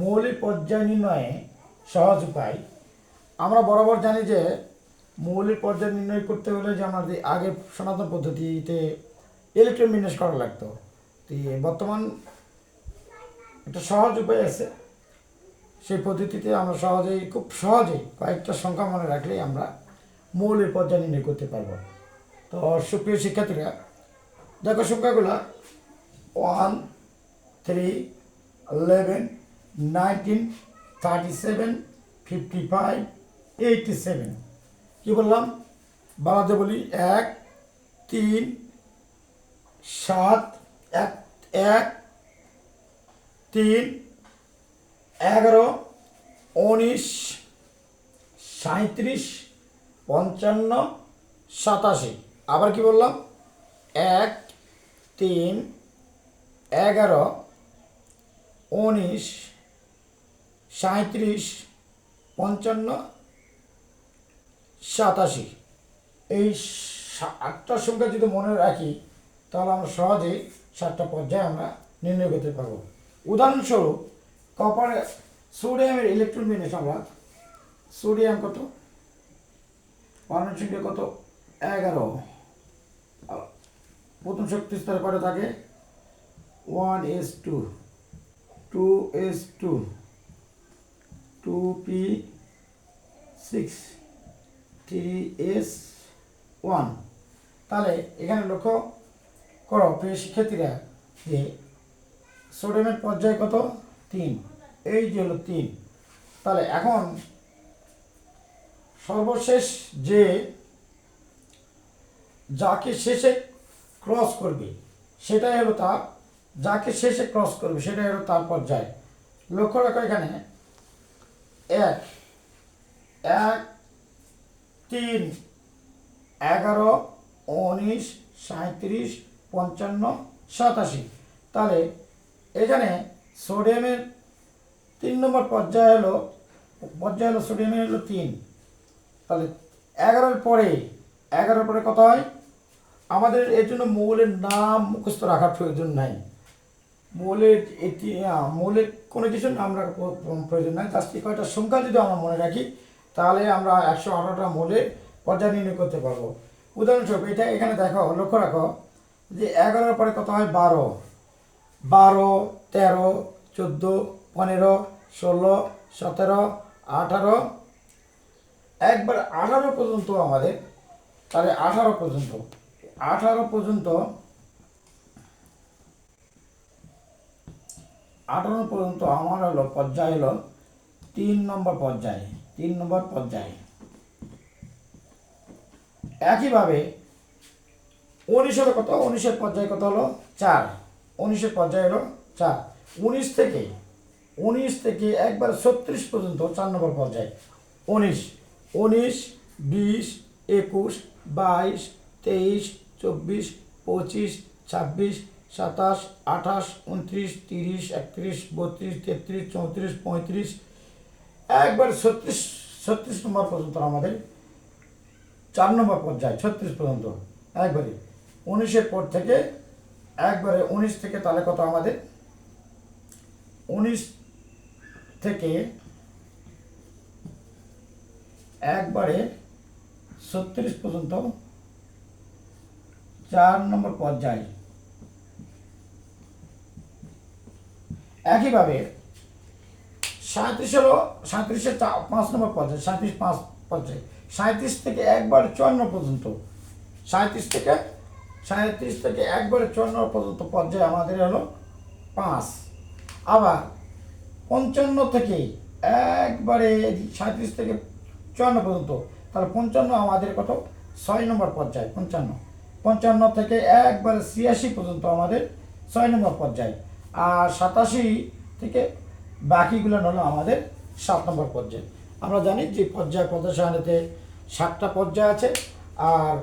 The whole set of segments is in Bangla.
মৌলিক পর্যায় নির্ণয়ে সহজ উপায়। আমরা বরাবর জানি যে মৌলিক পর্যায় নির্ণয় করতে হলে যে আমাদের আগে সনাতন পদ্ধতিতে ইলেকট্রন বিন্যাস করা লাগতো। তো বর্তমান একটা সহজ উপায় আছে। সেই পদ্ধতিতে আমরা সহজেই, খুব সহজেই কয়েকটা সংখ্যা মনে রাখলেই আমরা মৌলের পর্যায় নির্ণয় করতে পারব। তো সুপ্রিয় শিক্ষার্থীরা, দেখো সংখ্যাগুলো one three eleven nineteen thirty seven fifty five eighty seven কী বললাম? বাংলাতে বলি এক, তিন, সাত, এক এক, তিন, এগারো, উনিশ সাঁত্রিশ পঞ্চান্ন, সাতাশি। আবার কি বললাম? এক, তিন, এগারো, উনিশ সাঁত্রিশ পঞ্চান্ন, সাতাশি। এই আটটা সংখ্যা যদি মনে রাখি, তাহলে আমরা সহজেই সাতটা পর্যায়ে আমরা নির্ণয় করতে পারব। উদাহরণস্বরূপ কপার সোডিয়ামের ইলেকট্রন বিন্যাস আমরা সোডিয়াম কত? পারমাণবিক সংখ্যা কত? এগারো। প্রথম শক্তি স্তরে করে থাকে? One s two two s two two p six three s one তাহলে এখানে লক্ষ্য করো, প্রিয় শিক্ষার্থীরা, যে সোডিয়ামের পর্যায় কত? তিন। এই যে হলো তিন। তাহলে এখন সর্বশেষ যে যাকে শেষে ক্রস করবে, সেটাই হলো তার, যাকে শেষে ক্রস করবে, সেটাই হলো তার পর্যায়। লক্ষ্য রাখো এখানে এক এক, তিন, এগারো, উনিশ সাঁত্রিশ পঞ্চান্ন, সাতাশি। তাহলে এখানে সোডিয়ামের তিন নম্বর পর্যায় হলো পর্যায় হলো সোডিয়ামের হলো তিন। তাহলে এগারোর পরে এগারোর পরে কত হয়? আমাদের এর জন্য মৌলের নাম মুখস্থ রাখার প্রয়োজন নাই। মৌলের এটি মৌলের কোনো কিছু প্র- প্রয়োজন নাই। জাস্ট এই কয়টা সংখ্যা যদি আমরা মনে রাখি, তাহলে আমরা একশো আঠারোটা মৌলের পর্যায় নির্ণয় করতে পারব। উদাহরণস্বরূপ এটা এখানে দেখো, লক্ষ্য রাখো যে এগারোর পরে কত হয়? বারো। বারো, তেরো, চোদ্দ, পনেরো, ষোলো, সতেরো, আঠারো। একবার আঠারো পর্যন্ত আমাদের, তাহলে আঠারো পর্যন্ত। আঠারো পর্যন্ত আঠারো পর্যন্ত আমার হলো পর্যায় হলো তিন নম্বর পর্যায়ে, তিন নম্বর পর্যায়। একইভাবে উনিশের কত? উনিশের পর্যায় কত হলো? চার। উনিশের পর্যায় হলো চার। উনিশ থেকে উনিশ থেকে একবার ছত্রিশ পর্যন্ত চার নম্বর পর্যায়। উনিশ উনিশ, বিশ, একুশ, বাইশ, তেইশ, চব্বিশ, পঁচিশ, ছাব্বিশ সাতাশ, আঠাশ উনত্রিশ তিরিশ, একত্রিশ, বত্রিশ, তেত্রিশ, চৌত্রিশ, পঁয়ত্রিশ। একবার ছত্রিশ ছত্রিশ নম্বর পর্যন্ত আমাদের, চার নম্বর পর্যায়ে, ছত্রিশ পর্যন্ত, একবারে। উনিশের পর থেকে, একবারে উনিশ থেকে তাহলে কত আমাদের? উনিশ থেকে একবারে ছত্রিশ পর্যন্ত, চার নম্বর পর্যায়। একইভাবে সাঁত্রিশ হলো সাঁত্রিশের পাঁচ নম্বর পর্যায়ে, সাঁত্রিশ পাঁচ পর্যায়ে, সাঁত্রিশ থেকে একবার চুয়ান্ন পর্যন্ত, সাঁত্রিশ থেকে সাঁত্রিশ থেকে একবারে চুয়ান্ন পর্যন্ত পর্যায়ে আমাদের হলো পাঁচ। আবার পঞ্চান্ন থেকে একবারে সাঁত্রিশ থেকে চুয়ান্ন পর্যন্ত, তাহলে পঞ্চান্ন আমাদের কত? ছয় নম্বর পর্যায়, পঞ্চান্ন। পঞ্চান্ন থেকে একবারে ছিয়াশি পর্যন্ত আমাদের ছয় নম্বর পর্যায়। সাতাশি থেকে বাকিগুলো হলো আমাদের সাত নম্বর পর্যায়। আমরা জানি যে পর্যায় সারণীতে সাতটা পর্যায় আছে আর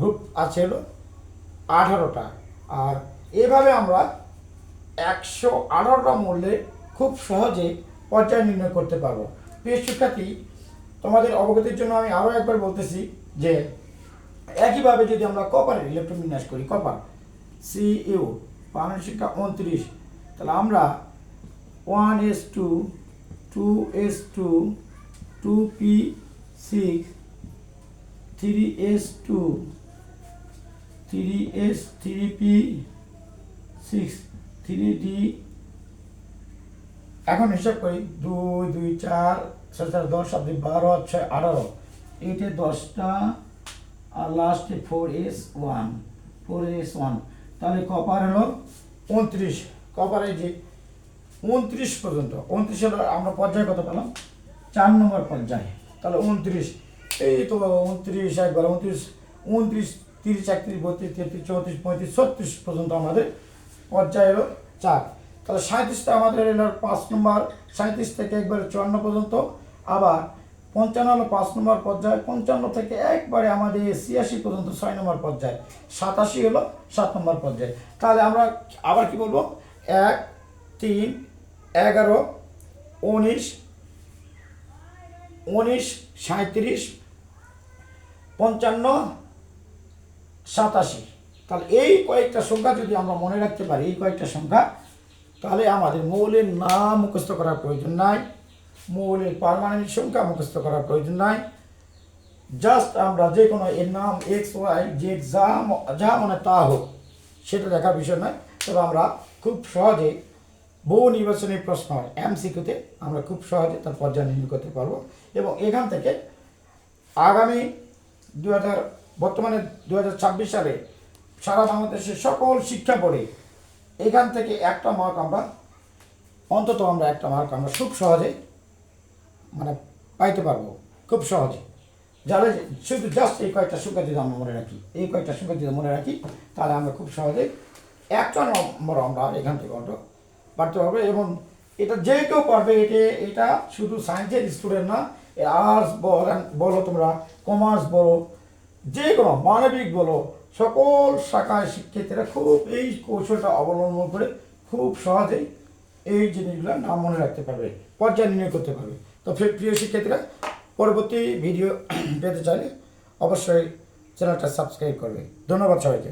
গ্রুপ আছে হলো আঠারোটা। আর এভাবে আমরা একশো আঠারোটা মূল্যে খুব সহজে পর্যায় নির্ণয় করতে পারব। প্রিয় শিক্ষার্থী, তোমাদের অবগতির জন্য আমি আরও একবার বলতেছি যে একইভাবে যদি আমরা কপারের ইলেকট্রন বিন্যাস করি কপার সি ইউ সংখ্যা উনত্রিশ তাহলে আমরা one s two two s two two p six three s two three s three p six three d এখন হিসাব করি, দুই দুই, চার চার চার দশ, সাত, দুই, বারো, ছয়, আঠারো। এইটে দশটা, আর লাস্টে four s one four s one তাহলে কপার হলো উনত্রিশ। কপারে যে উনত্রিশ পর্যন্ত। উনত্রিশ হলো আমরা পর্যায়ে কত পেলাম? চার নম্বর পর্যায়ে। তাহলে উনত্রিশ। এই তো উনত্রিশ একবার উনত্রিশ উনত্রিশ, তিরিশ, একত্রিশ, বত্রিশ, তেত্রিশ, চৌত্রিশ, পঁয়ত্রিশ, ছত্রিশ পর্যন্ত আমাদের পর্যায়ে হলো চার। তাহলে সাঁত্রিশটা আমাদের এলো পাঁচ নম্বর সাঁত্রিশ থেকে একবারে চুয়ান্ন পর্যন্ত। আবার পঞ্চান্ন হলো পাঁচ নম্বর পর্যায়ে, পঞ্চান্ন থেকে একবারে আমাদের ছিয়াশি পর্যন্ত ছয় নম্বর পর্যায়ে, সাতাশি হলো সাত নম্বর পর্যায়ে। তাহলে আমরা আবার কি বলব? এক, তিন, এগারো, উনিশ উনিশ সাঁত্রিশ পঞ্চান্ন, সাতাশি। তাহলে এই কয়েকটা সংখ্যা যদি আমরা মনে রাখতে পারি, এই কয়েকটা সংখ্যা, তাহলে আমাদের মৌলের নাম মুখস্থ করার প্রয়োজন নাই। মৌলের পারমাণবিক সংখ্যা মুখস্থ করার প্রয়োজন নাই। জাস্ট আমরা যে কোনো এর নাম এক্স, ওয়াই যে যা যা মনে তা হোক, সেটা দেখার বিষয় নয়। তবে আমরা খুব সহজে বহু নির্বাচনী প্রশ্ন হয়। এমসিকিউতে আমরা খুব সহজে তার পর্যায় নির্ণয় করতে পারব এবং এখান থেকে আগামী দু হাজার বর্তমানে দু হাজার ছাব্বিশ সালে সারা বাংলাদেশের সকল শিক্ষা বোর্ডে এখান থেকে একটা মার্ক আমরা, অন্তত আমরা একটা মার্ক আমরা খুব সহজে মানে পাইতে পারব, খুব সহজে যারা শুধু জাস্ট এই কয়েকটা সংখ্যা যদি আমরা মনে রাখি, এই কয়েকটা সংখ্যা যদি মনে রাখি, তাহলে আমরা খুব সহজে একটা নম্বর আমরা এখান থেকে অটো পারতে পারব এবং এটা যে কেউ পারবে, এটা এটা শুধু সায়েন্সের স্টুডেন্ট না আর্টস বলো তোমরা কমার্স বলো যে কোনো মানবিক বলো, সকল শাখায় শিক্ষার্থীরা খুব এই কৌশলটা অবলম্বন করে খুব সহজেই এই জিনিসগুলো নাম মনে রাখতে পারবে, পর্যায় নির্ণয় করতে পারবে। তো প্রিয় শিক্ষার্থীরা, পরবর্তী ভিডিও পেতে চাইলে অবশ্যই চ্যানেলটা সাবস্ক্রাইব করবে। ধন্যবাদ সবাইকে।